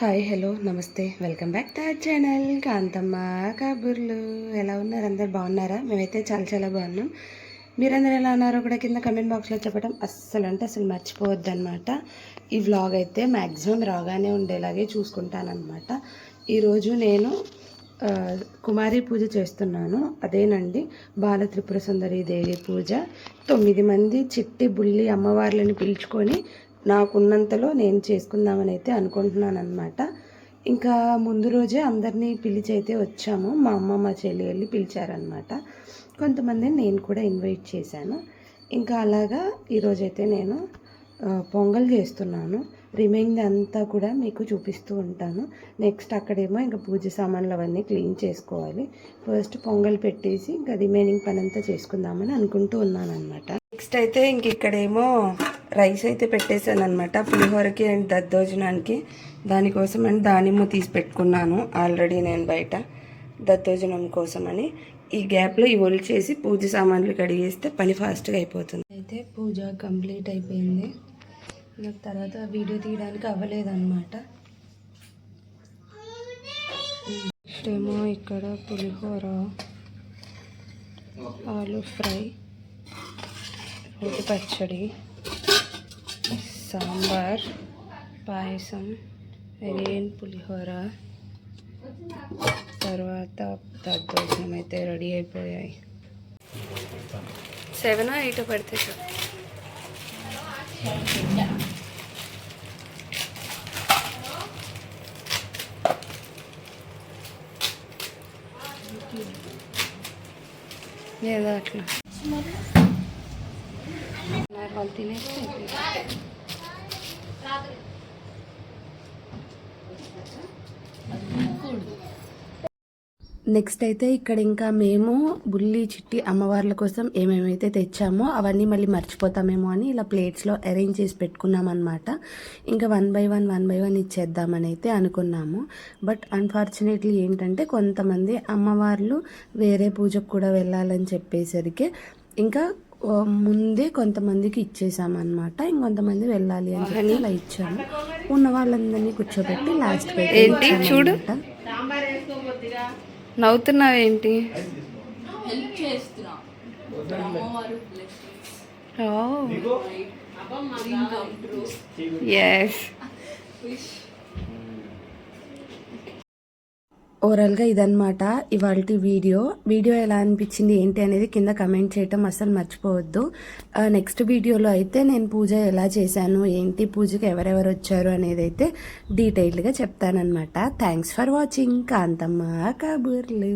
Hi hello నమస్తే. Welcome back to our channel Kanthamma Kaburlu ఎలా ఉన్నారు? అందరు బాగున్నారా? మేమైతే చాలా చాలా బాగున్నాం. మీరందరూ ఎలా ఉన్నారో కూడా కింద కమెంట్ బాక్స్లో చెప్పడం అస్సలు అంటే అసలు మర్చిపోవద్దు అనమాట ఈ వ్లాగ్ అయితే మ్యాక్సిమం రాగానే ఉండేలాగే చూసుకుంటానమాట ఈరోజు నేను కుమారి పూజ చేస్తున్నాను. అదేనండి బాల త్రిపుర సుందరి దేవి పూజ. తొమ్మిది మంది చిట్టి బుల్లి అమ్మవార్లని పిలుచుకొని నాకున్నంతలో నేను చేసుకుందామని అయితే అనుకుంటున్నాను అనమాట ఇంకా ముందు రోజే అందరినీ పిలిచి అయితే వచ్చాము. మా అమ్మ మా చెల్లి వెళ్ళి పిలిచారనమాట కొంతమందిని నేను కూడా ఇన్వైట్ చేశాను. ఇంకా అలాగా ఈరోజైతే నేను పొంగల్ చేస్తున్నాను. రిమైనింగ్ అంతా కూడా మీకు చూపిస్తూ ఉంటాను. నెక్స్ట్ అక్కడేమో ఇంకా పూజ సామాన్లు అవన్నీ క్లీన్ చేసుకోవాలి. ఫస్ట్ పొంగల్ పెట్టేసి ఇంకా రిమైనింగ్ పని అంతా చేసుకుందామని అనుకుంటూ ఉన్నాను అనమాట నెక్స్ట్ అయితే ఇంక ఇక్కడేమో రైస్ అయితే పెట్టేశాను అనమాట పులిహోరకి అండ్ దద్దోజనానికి. దానికోసం అని దానిమ్మ తీసి పెట్టుకున్నాను ఆల్రెడీ నేను బయట దద్దోజనం కోసమని. ఈ గ్యాప్లో ఈ ఒలి చేసి పూజ సామాన్లు కడిగేస్తే పని ఫాస్ట్గా అయిపోతుంది. అయితే పూజ కంప్లీట్ అయిపోయింది. నాకు తర్వాత వీడియో తీయడానికి అవ్వలేదన్నమాట. నెక్స్ట్ ఏమో ఇక్కడ పులిహోర ఆలు ఫ్రై రోటి పచ్చడి. సాంబార్ పాయసం ఎరియన్ పులిహోర. తర్వాత దద్దోజనం అయితే రెడీ అయిపోయాయి. సెవెన్ ఎయిట్ పడితే ఏదో అట్లా. వాళ్ళు తినేస్తే నెక్స్ట్ అయితే ఇక్కడ ఇంకా మేము బుల్లి చిట్టి అమ్మవార్ల కోసం ఏమేమైతే తెచ్చామో అవన్నీ మళ్ళీ మర్చిపోతామేమో అని ఇలా ప్లేట్స్లో అరేంజ్ చేసి పెట్టుకున్నాం అనమాట ఇంకా one by one one by one ఇచ్చేద్దామని అయితే అనుకున్నాము. బట్ అన్ఫార్చునేట్లీ ఏంటంటే కొంతమంది అమ్మవార్లు వేరే పూజకు కూడా వెళ్ళాలని చెప్పేసరికి ఇంకా ముందే కొంతమందికి ఇచ్చేసామన్నమాట. ఇంకొంతమంది వెళ్ళాలి అని చెప్పి అలా ఇచ్చాము ఉన్న వాళ్ళందరినీ కూర్చోబెట్టి లాస్ట్ ఏంటి? చూడు. నవ్వుతున్నావేంటి ఎస్ ఓవరాల్గా ఇదనమాట ఇవాళ వీడియో. వీడియో ఎలా అనిపించింది ఏంటి అనేది కింద కమెంట్ చేయటం అస్సలు మర్చిపోవద్దు. నెక్స్ట్ వీడియోలో అయితే నేను పూజ ఎలా చేశాను ఏంటి పూజకి ఎవరెవరు వచ్చారు అనేది అయితే డీటెయిల్డ్గా చెప్తానమాట థ్యాంక్స్ ఫర్ వాచింగ్. కాంతమ్మ కబుర్లు.